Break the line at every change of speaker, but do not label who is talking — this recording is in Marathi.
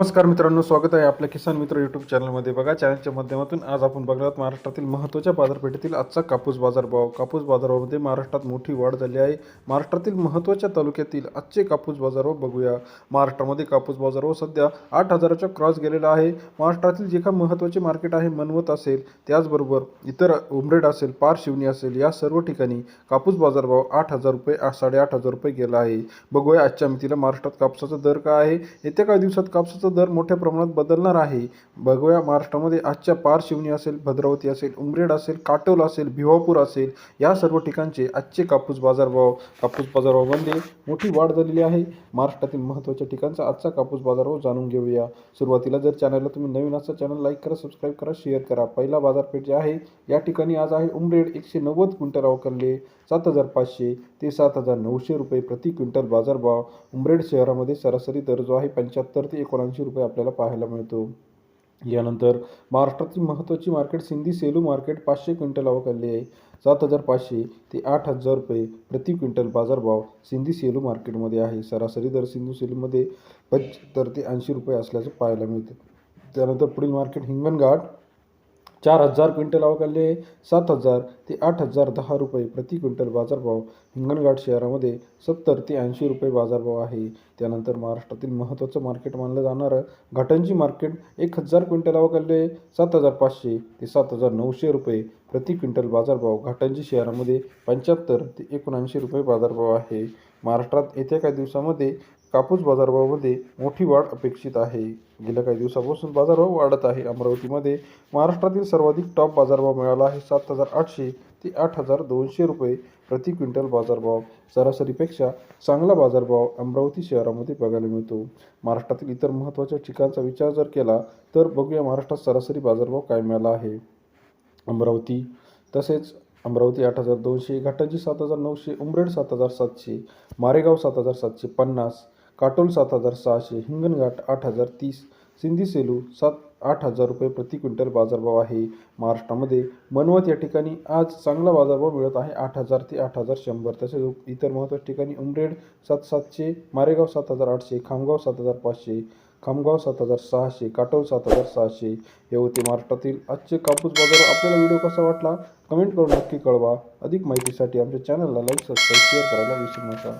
नमस्कार मित्रांनो स्वागत आहे आपल्या किसान मित्र यूट्यूब चॅनलमध्ये बघा चॅनलच्या माध्यमातून आज आपण बघणार महाराष्ट्रातील महत्त्वाच्या बाजारपेठेतील आजचा कापूस बाजारभाव. कापूस बाजारामध्ये महाराष्ट्रात मोठी वाढ झाली आहे. महाराष्ट्रातील महत्त्वाच्या तालुक्यातील आजचे कापूस बाजारभाव बघूया. महाराष्ट्रामध्ये कापूस बाजारभाव सध्या आठ हजाराच्या क्रॉस गेलेला आहे. महाराष्ट्रातील जे काही महत्त्वाचे मार्केट आहे मनवत असेल त्याचबरोबर इतर उमरेड असेल पार शिवणी असेल या सर्व ठिकाणी कापूस बाजारभाव आठ हजार रुपये साडेआठ हजार रुपये गेला आहे. बघूया आजच्या मितीला महाराष्ट्रात कापसाचा दर काय आहे? येत्या काही दिवसात कापसाचा दर मोठ्या प्रमाणात बदलणार आहे. बघूया महाराष्ट्रामध्ये आजच्या पारशिवनी असेल भद्रावती असेल उमरेड असेल काटोल असेल भिवापूर असेल या सर्व ठिकाणचे आजचे कापूस बाजारभाव कापूस बाजारभावामध्ये मोठी वाढ झालेली आहे. महाराष्ट्रातील महत्त्वाच्या ठिकाणचा आजचा कापूस बाजारभाव जाणून घेऊया. सुरुवातीला जर चॅनलला तुम्ही नवीन असा चॅनल लाईक करा सबस्क्राईब करा शेअर करा. पहिला बाजारपेठ जे आहे या ठिकाणी आज आहे उमरेड एकशे नव्वद क्विंटल अवकरले सात हजार पाचशे ते सात हजार नऊशे रुपये प्रति क्विंटल बाजारभाव. उमरेड शहरामध्ये सरासरी दर जो आहे पंच्याहत्तर ते एकोणऐंशी रुपये आपल्याला पाहायला मिळतो. यानंतर महाराष्ट्रातील महत्त्वाची मार्केट सिंधी सेलू मार्केट पाचशे क्विंटल अवकाली आहे. सात हजार पाचशे ते आठ हजार रुपये प्रति क्विंटल बाजारभाव सिंधी सेलू मार्केटमध्ये आहे. सरासरी दर सिंधू सेलूमध्ये पंच्याहत्तर ते ऐंशी रुपये असल्याचं पाहायला मिळते. त्यानंतर पुढील मार्केट हिंगणघाट. चार हजार क्विंटल अवकाले सात हजार ते आठ हजार दहा रुपये प्रति क्विंटल बाजारभाव हिंगणघाट शहरामध्ये सत्तर ते ऐंशी रुपये बाजारभाव आहे. त्यानंतर महाराष्ट्रातील महत्त्वाचं मार्केट मानलं जाणारं घाटंजी मार्केट एक हजार क्विंटल अवकाले सात हजार पाचशे ते सात हजार नऊशे रुपये प्रति क्विंटल बाजारभाव घाटंजी शहरामध्ये पंच्याहत्तर ते एकोणऐंशी रुपये बाजारभाव आहे. महाराष्ट्रात येत्या काही दिवसामध्ये कापूस बाजारभावामध्ये मोठी वाढ अपेक्षित आहे. गेल्या काही दिवसापासून बाजारभाव वाढत आहे. अमरावतीमध्ये महाराष्ट्रातील सर्वाधिक टॉप बाजारभाव मिळाला आहे. सात हजार आठशे ते आठ हजार दोनशे रुपये प्रति क्विंटल बाजारभाव. सरासरीपेक्षा चांगला बाजारभाव अमरावती शहरामध्ये बघायला मिळतो. महाराष्ट्रातील इतर महत्त्वाच्या ठिकाणचा विचार जर केला तर बघूया महाराष्ट्रात सरासरी बाजारभाव काय मिळाला आहे. अमरावती तसेच अमरावती आठ हजार दोनशे घाटंजी सात हजार नऊशे उमरेड सात हजार सातशे मारेगाव सात हजार सातशे पन्नास काटोल सात हजार सहाशे हिंगणघाट आठ हजार तीस सिंधी सेलू सात आठ हजार रुपये प्रति क्विंटल बाजारभाव आहे. महाराष्ट्रामध्ये मनवत या ठिकाणी आज चांगला बाजारभाव मिळत आहे. आठ हजार ते आठ हजार शंभर. तसेच इतर महत्त्वाच्या ठिकाणी उमरेड सात सातशे मारेगाव सात हजार आठशे खामगाव सात हजार पाचशे खामगाव सात हजार सहाशे काटोल सात हजार सहाशे हे होते महाराष्ट्रातील आजचे कापूस बाजार. आपल्याला व्हिडिओ कसा वाटला? कमेंट करून नक्की कळवा. अधिक माहितीसाठी आमच्या चॅनलला लाईक सबस्क्राईब शेअर करायला विसरू नका.